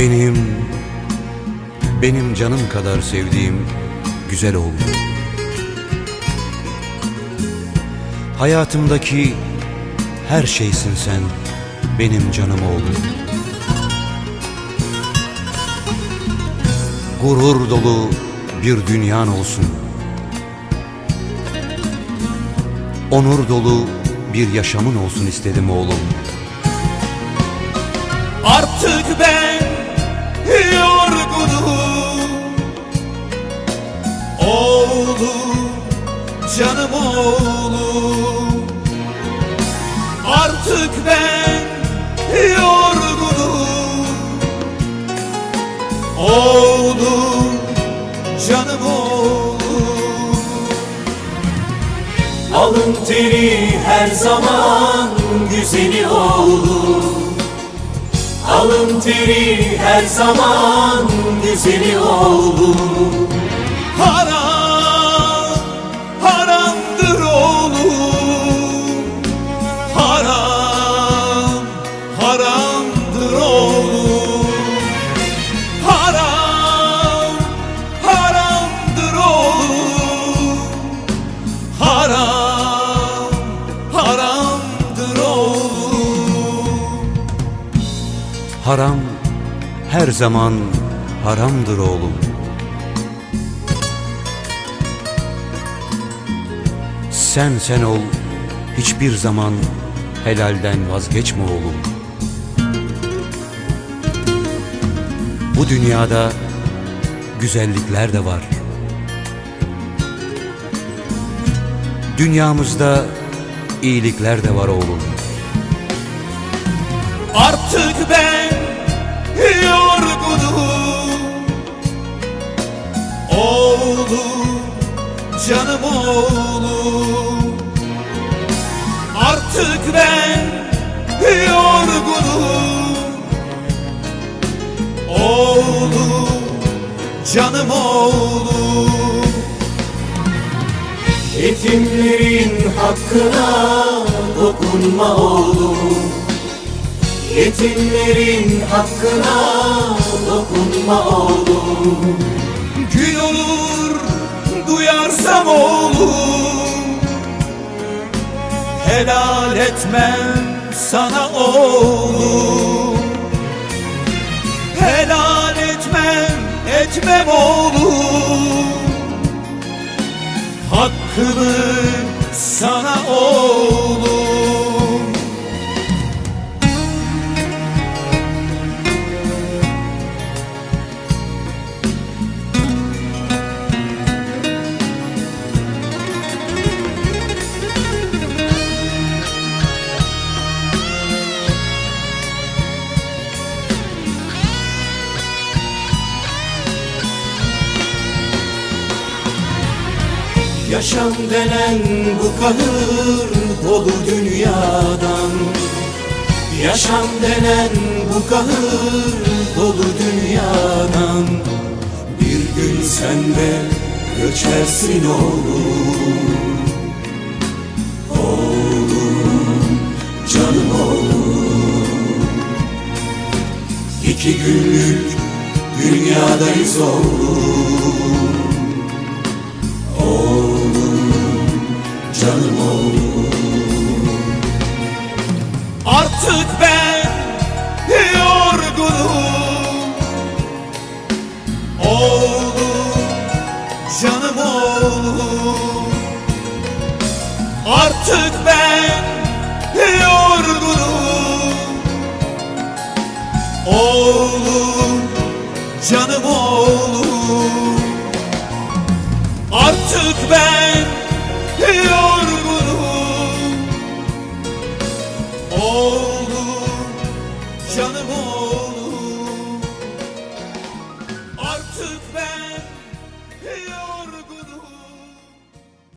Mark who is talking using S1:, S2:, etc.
S1: Benim, benim canım kadar sevdiğim güzel oğlum. Hayatımdaki her şeysin sen, benim canım oğlum. Gurur dolu bir dünyan olsun. Onur dolu bir yaşamın olsun istedim oğlum.
S2: Artık ben yorgunum. Oğlum, canım oğlum. Artık ben yorgunum. Oğlum, canım oğlum. Alın teri her zaman güzeli oğlum Alın teri her zaman güzeli oğlum. Haram, haramdır oğlum. Haram, haramdır Haram
S1: her zaman haramdır oğlum. Sen sen ol, hiçbir zaman helalden vazgeçme oğlum. Bu dünyada güzellikler de var. Dünyamızda iyilikler de var oğlum.
S2: Artık ben canım oğlum. Artık ben yorgunum. Oğlum, canım oğlum. Yetimlerin hakkına dokunma oğlum. Yetimlerin hakkına dokunma oğlum. Gün olur duyarsam oğlum Helal etmem sana oğlum. Helal etmem, etmem oğlum. Hakkını Yaşam denen bu kahır dolu dünyadan. Yaşam denen bu kahır dolu dünyadan. Bir gün sen de göçersin oğlum. Oğlum, canım oğlum. İki günlük dünyadayız oğlum Artık ben yorgunum. Oğlum, canım oğlum. Artık ben yorgunum. Oğlum, canım oğlum